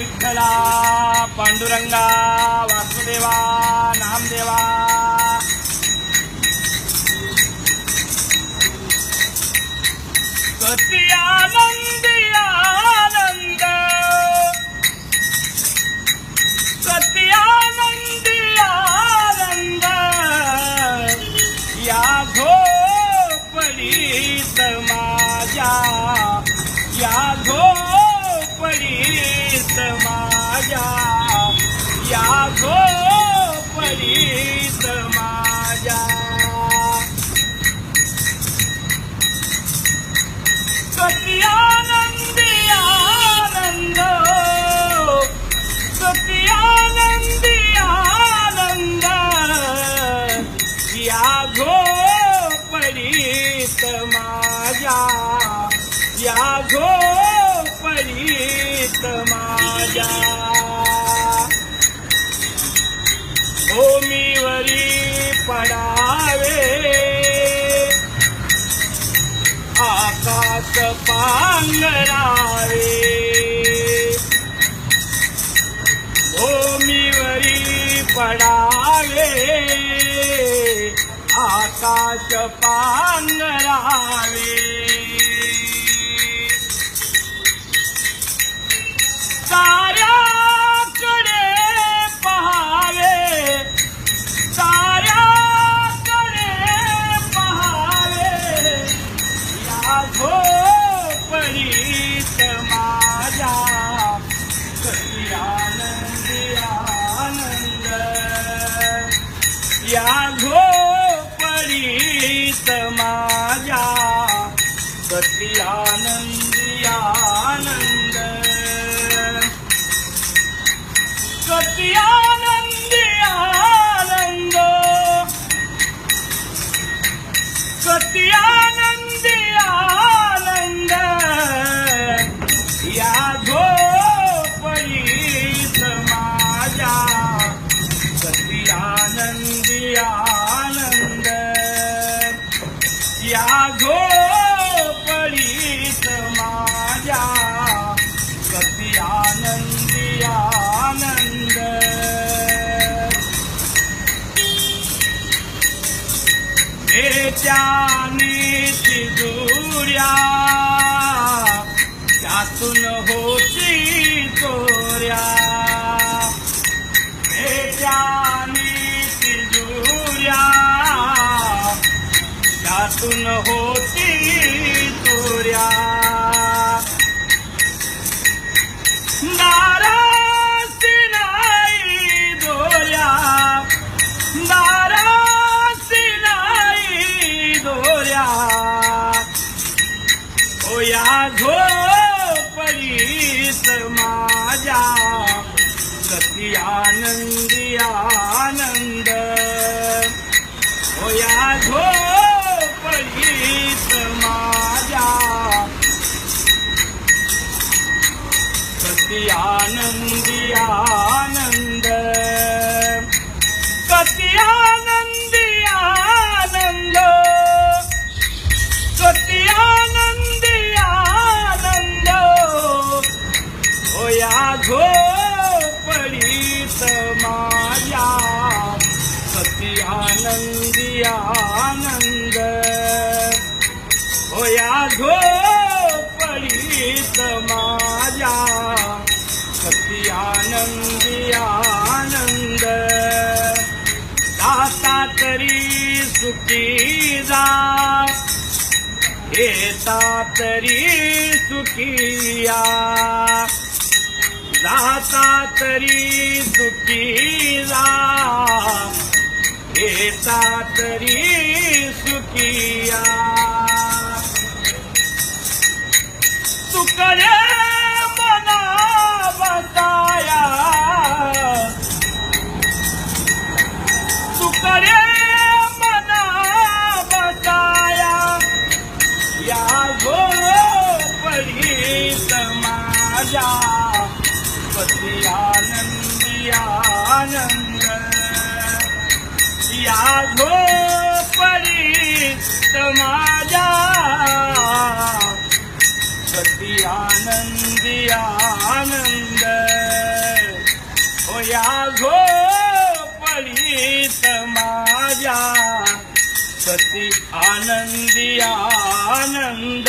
विठ्ठला पांडुरंगा वासुदेवा नामदेवा कती आनंदी आनंद। कती आनंदी आनंद। या झोपडीत माझ्या या झोपडीत माझ्या या झोपडीत माझ्या. कती आनंदी आनंद कती आनंदी आनंद या झोपडीत माझ्या या झोपडीत माझ्या भूमीवरी पडावे. आकाश पांगरावे भूमीवरी पडावे. आकाश पांगरावे या झोपडीत माझ्या सती आनंदी. आनंद कधी आनंदी. आनंद कती आनंदी त्याने तिजोऱ्या त्यातून होती कती आनंदी आनंद. होया या झोपडीत माझ्या. सती आनंद आनंद. होया झोपडीत माझ्या सती आनंदी आनंद. दाता तरी सुखी जा. येता तरी सुखिया जाता तरी सुखी जा. देता तरी सुखिया। तुकडे मना बताया तुकडे मना बताया या झोपडीत माझ्या पती आनंदी आनंद। या झोपडीत माझ्या पती आनंदी आनंद या झोपडीत माझ्या पती आनंदी आनंद